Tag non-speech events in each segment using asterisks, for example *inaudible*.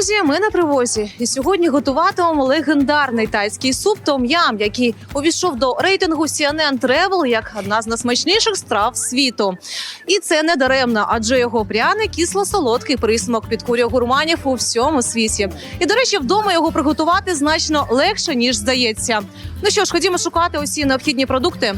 Друзі! Ми на привозі. І сьогодні готуватимемо легендарний тайський суп том ям, який увійшов до рейтингу CNN Travel як одна з найсмачніших страв світу. І це не даремно, адже його пряний кисло-солодкий присмак підкурює гурманів у всьому світі. І до речі, вдома його приготувати значно легше ніж здається. Ну що ж, ходімо шукати усі необхідні продукти.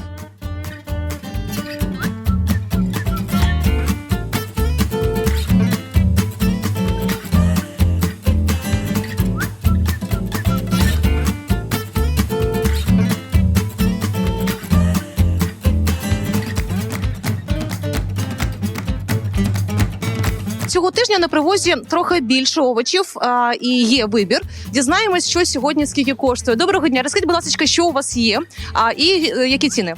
Цього тижня на привозі трохи більше овочів а, і є вибір. Дізнаємось, що сьогодні скільки коштує. Доброго дня. Розкажіть, будь ласка, що у вас є, а і е, які ціни?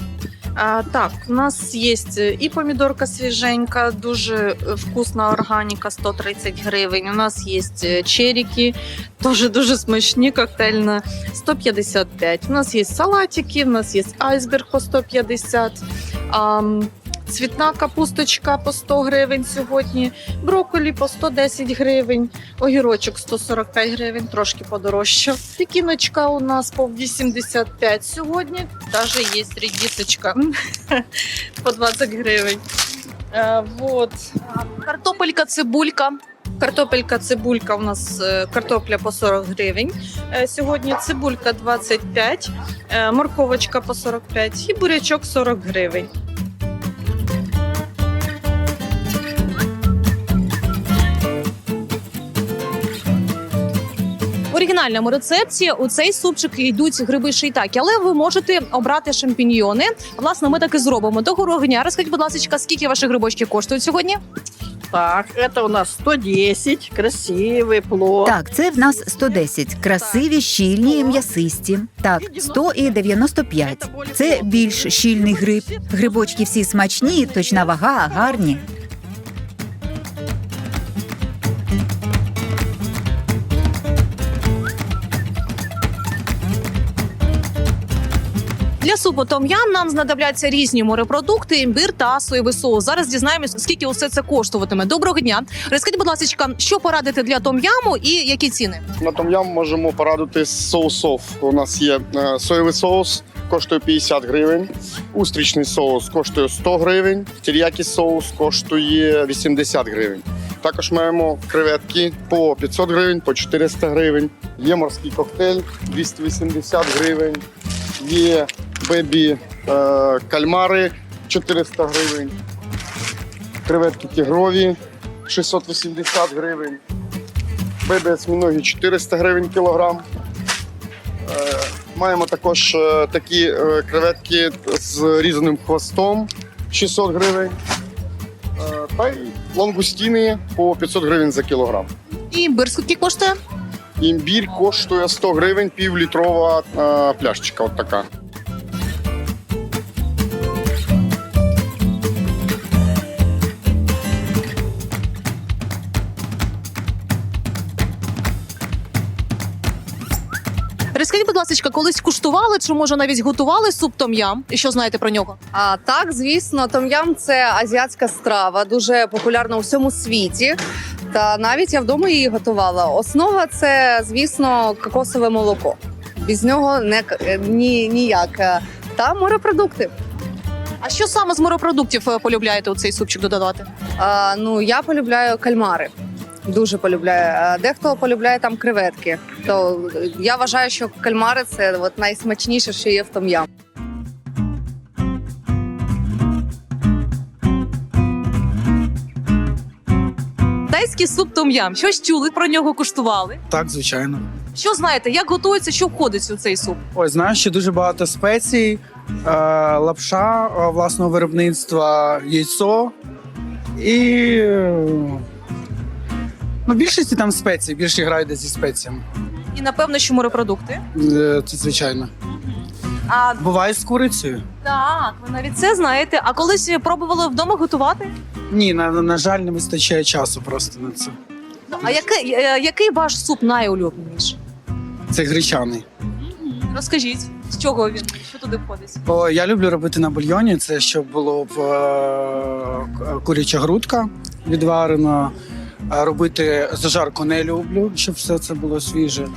А, так, у нас є і помідорка свіженька, дуже е, вкусна органіка, 130 гривень. У нас є е, черіки, теж дуже смачні, коктейльна, 155. У нас є салатики, у нас є айсберг по 150. А, Цвітна капусточка по 100 гривень сьогодні, брокколі по 110 гривень, огірочок 145 гривень, трошки подорожче. Пекіночка у нас по 85 сьогодні, навіть є редисочка *laughs* по 20 гривень. Е, вот. Картопелька, цибулька. Картопелька, цибулька у нас е, картопля по 40 гривень. Е, Сьогодні цибулька 25, е, морковочка по 45 і бурячок 40 гривень. Оригінальному рецепті у цей супчик йдуть гриби шийтакі, але ви можете обрати шампіньйони. Власне, ми так і зробимо. Доброго дня. Розкажіть, будь ласка, скільки ваші грибочки коштують сьогодні? Так, это у нас 110, красивий плод. Так, це в нас 110. Красиві, щільні і м'ясисті. Так, 100 і 95. Це більш щільний гриб. Грибочки всі смачні, точна вага, гарні. Для супу том-ям нам знадобляться різні морепродукти, імбир та соєвий соус. Зараз дізнаємось, скільки усе це коштуватиме. Доброго дня. Розкажіть, будь ласка, що порадити для том-яму і які ціни? На том-ям можемо порадити соусов. У нас є е, соєвий соус, коштує 50 гривень. Устрічний соус коштує 100 гривень. Тір'які соус коштує 80 гривень. Також маємо креветки по 500 гривень, по 400 гривень. Є морський коктейль 280 гривень. Є бебі е, кальмари 400 гривень. Креветки тігрові 680 гривень. Бебі осьминоги 400 гривень кілограм. Е, Маємо також е, такі е, креветки з різаним хвостом 600 гривень. Е, Та й лангустіни по 500 гривень за кілограм. І імбир скільки коштує? Імбір коштує 100 гривень, півлітрова е, пляшечка. От така. Розкажіть, будь ласка, колись куштували чи може навіть готували суп том-ям? І що знаєте про нього? А так, звісно, том'ям це азіатська страва, дуже популярна у всьому світі. Та навіть я вдома її готувала. Основа це, звісно, кокосове молоко. Без нього не к- ні, ніяк. Та морепродукти. А що саме з морепродуктів е, полюбляєте у цей супчик додавати? А, ну я полюбляю кальмари. Дуже полюбляю. А Дехто полюбляє там креветки. То я вважаю, що кальмари це от найсмачніше, що є в том'ям. Тайський суп том-ям. Щось чули про нього куштували? Так, звичайно. Що знаєте, як готується, що входить у цей суп? Ой, знаю, що дуже багато спецій, е, лапша е, власного виробництва, яйцо і. е, Ну, в більшості там спеції, більше грають десь зі спеціями. І напевно, що морепродукти. Е, Це звичайно. А Буває з курицею. так, ви навіть це знаєте. А колись пробували вдома готувати? Ні, на, на жаль, не вистачає часу просто на це. Ну, а який, е, який ваш суп найулюбленіший? Це гречаний. Розкажіть, з чого він? Що туди входить? Бо я люблю робити на бульйоні. Це щоб було б е, куряча грудка відварена, робити зажарку не люблю, щоб все це було свіже.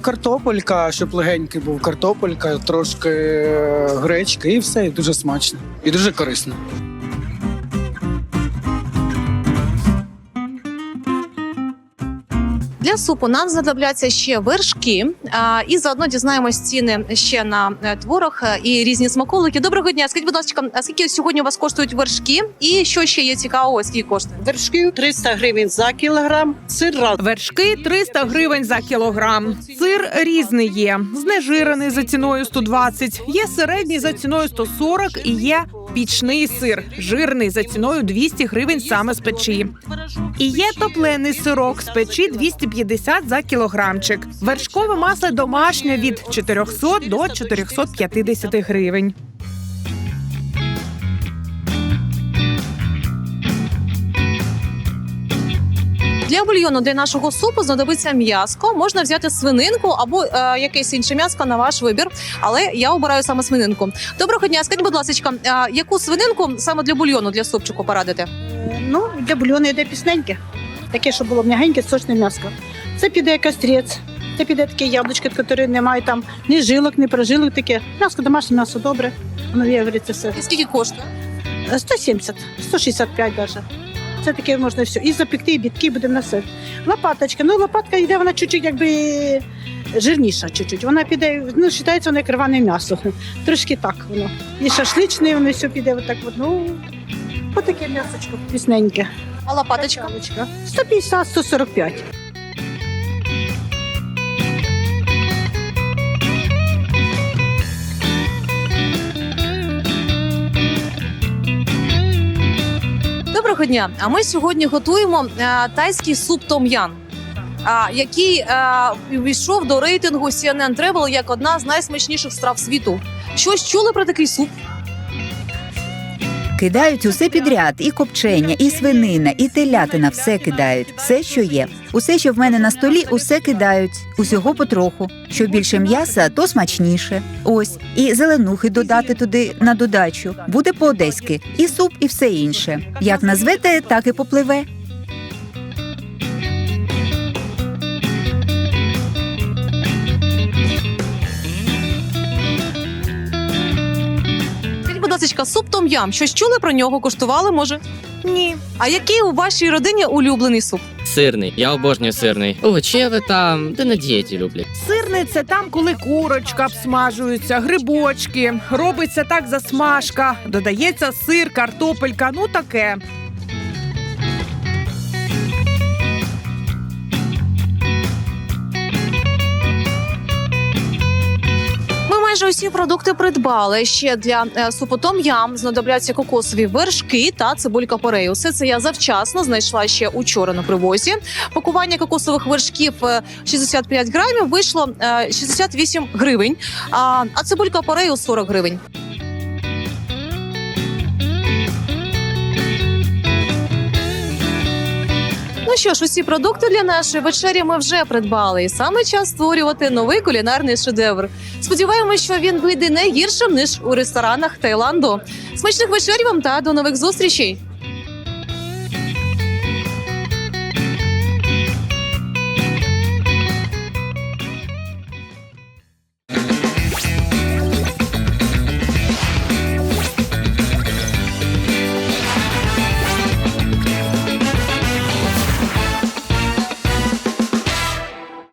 Картопелька, щоб легенький був картопелька, трошки гречки і все, і дуже смачно. І дуже корисно. Для супу нам знадобляться ще вершки, а, і заодно дізнаємось ціни ще на е, творог е, і різні смаколики. Доброго дня. Скажіть, будь ласка, а скільки сьогодні у вас коштують вершки? І що ще є цікавого, скільки коштує? Вершки 300 гривень за кілограм, сир раз. Вершки 300 гривень за кілограм. Сир різний є. Знежирений за ціною 120, є середній за ціною 140 і є пічний сир, жирний за ціною 200 гривень саме з печі. І є топлений сирок з печі 250 за кілограмчик. Вершкове масло домашнє від 400 до 450 гривень. Для бульйону для нашого супу знадобиться м'яско. Можна взяти свининку або е, якесь інше м'яско на ваш вибір. Але я обираю саме свининку. Доброго дня. Скажіть, будь ласка, е, яку свининку саме для бульйону для супчику порадите? Ну, для бульйону йде пісненьке. Таке, щоб було м'ягеньке, сочне м'яско. Це піде кастрець, це піде таке яблучко, яке не має там ні жилок, ні прожилок. Таке. М'ясо домашнє, м'ясо добре. Воно виявиться все. І скільки коштує? Е, 170, 165 навіть. Це таке можна все. І запекти, і бітки будемо на все. Лопаточка. Ну, лопатка йде, вона чуть-чуть якби жирніша чуть-чуть. Вона піде, ну, вважається, вона як рване м'ясо. Трошки так воно. І шашличне, воно все піде отак. От, ну, отаке м'ясочко пісненьке. А лопаточка? 150-145. Доброго дня. А ми сьогодні готуємо е, тайський суп том-ян. Який е, до рейтингу CNN Travel як одна з найсмачніших страв світу. Щось чули про такий суп? Кидають усе підряд, і копчення, і свинина, і телятина, все кидають, все, що є. Усе, що в мене на столі, усе кидають, усього потроху. Що більше м'яса, то смачніше. Ось і зеленухи додати туди на додачу. Буде по-одеськи, і суп, і все інше. Як назвете, так і попливе. Будь суп том-ям. Щось чули про нього? Куштували, може? Ні. А який у вашій родині улюблений суп? Сирний, я обожнюю сирний. Овочеве там, де на дієті люблять. Сирний це там, коли курочка обсмажується, грибочки, робиться так засмажка, додається сир, картопелька, ну таке. Майже усі продукти придбали. Ще для супотом. супу том-ям знадобляться кокосові вершки та цибулька порей. Усе це я завчасно знайшла ще учора на привозі. Пакування кокосових вершків е, 65 грамів вийшло е, 68 гривень, а, а цибулька порею 40 гривень. Ну що ж, усі продукти для нашої вечері ми вже придбали, і саме час створювати новий кулінарний шедевр. Сподіваємось, що він вийде не гіршим ніж у ресторанах Таїланду. Смачних вечерів вам та до нових зустрічей!